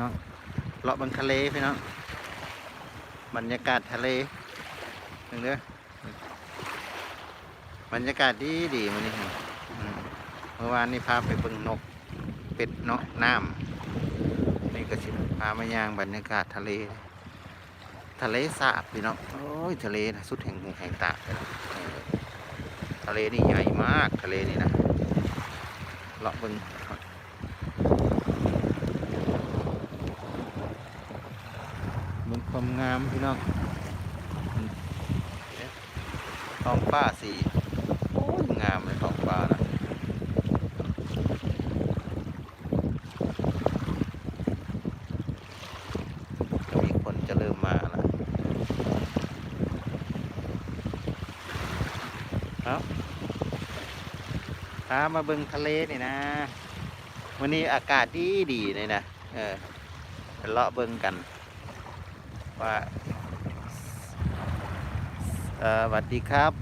น้องเลาะบังทะเลพี่น้องบรรยากาศทะเลนึงเด้อบรรยากาศดีดีมันนี้เมื่อวานนี่พาไปเบิ่งนกเป็ดเนาะน้ำนี่ก็สิพามายางบรรยากาศทะเล ทะเลสาบพี่น้องโอ้ยทะเลนะสุดแห่งหูแห่งตาเลยนะทะเลนี่ใหญ่มากทะเลนี่นะเลาะเบิ่งเบิ่ง ความงามพี่น้องอืมเอ๊ะท้องฟ้าสีโอ้ยงามเลยท้องฟ้านะก็มีคนจะเริ่มมาแล้วครับพามาเบิ่งทะเลนี่นะ วันนี้อากาศดีดีเลยนะ เออไปเลาะเบิ่งกัน ว่าสวัสดีครับ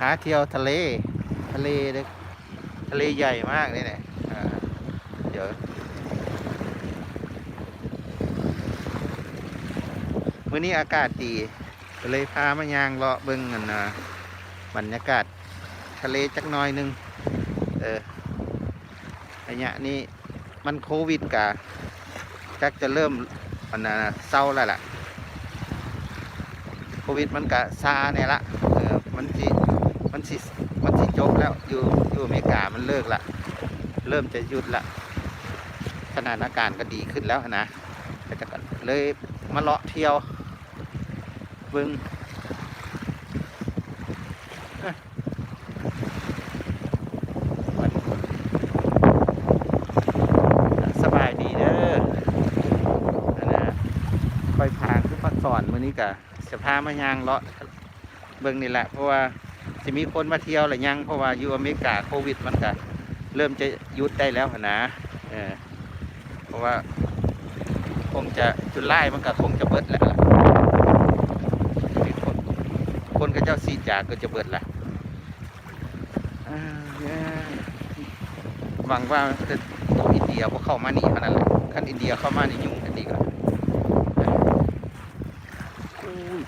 หาเที่ยวทะเล ทะเลเด้อทะเลใหญ่มากเลยเนี่ยเดี๋ยวมื้อนี้อากาศดีก็เลยพามายางเลาะเบิ่งกันนะบรรยากาศทะเลจักน่อยนึง เออระยะนี้ มันโควิดกะจักจะเริ่มมันนะเศร้าแล้วล่ะ โควิดมันกะซาเนี่ยละเออมันสิมันสิมันสิจบแล้วอยู่อยู่อเมริกามันเลิกละเริ่มจะหยุดละสถานการณ์ก็ดีขึ้นแล้วนะก็จะกันเลยมาเลาะเที่ยวเบึงเอ้ยวันสบายดีเด้อนะค่อยพางขึ้นมาส อนมื้อนี้กะจะพามายางเลาะเบิ่งนี่แหละ เพราะว่าจะมีคนมาเที่ยวหรือยังเพราะว่าอยู่อเมริกาโควิด มันก็เริ่มจะยุดได้แล้วนะเออเพราะว่าคงจะจุดไล่มันก็คงจะเบิดแล้วล่ะคนคนก็เจ้าสีจากก็จะเบิดละหวังว่าจะตัวอินเดียพวกเข้ามานี่เท่านั้นแหละขั้นอินเดียเข้ามานี่ยุ่งกันดีกว่าอุ้ย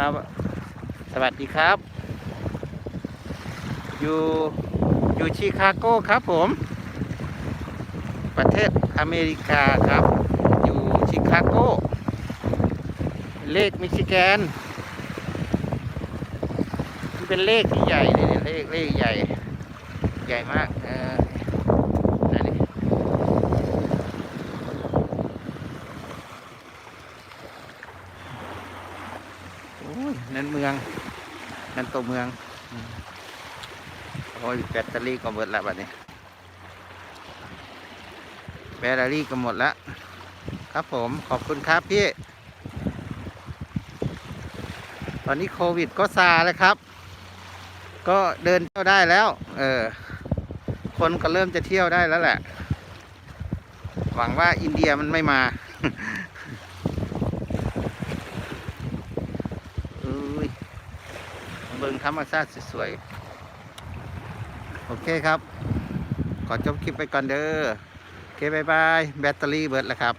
เอาสวัสดีครับ อยู่อยู่ชิคาโกครับผม ประเทศอเมริกาครับ อยู่ชิคาโก เลขมิชิแกนมันเป็นเลขที่ใหญ่เลยเนี่ยเลขเลขใหญ่ ใหญ่มากเออนั่นนี่โอ้ย นั่นเมืองนั่นตัวเมืองโอ้ยแบตเตอรี่ก็หมดแล้วบัดนี้ แบตเตอรี่ก็หมดแล้วครับผมขอบคุณครับพี่ ตอนนี้โควิดก็ซาแล้วครับ ก็เดินเที่ยวได้แล้ว เออ คนก็เริ่มจะเที่ยวได้แล้วแหละ หวังว่าอินเดียมันไม่มาอุ้ย เบิ่งธรรมชาติสวยๆ โอเคครับ ขอจบคลิปไปก่อนเด้อ โอเคบายบาย แบตเตอรี่เบิดแล้วครับ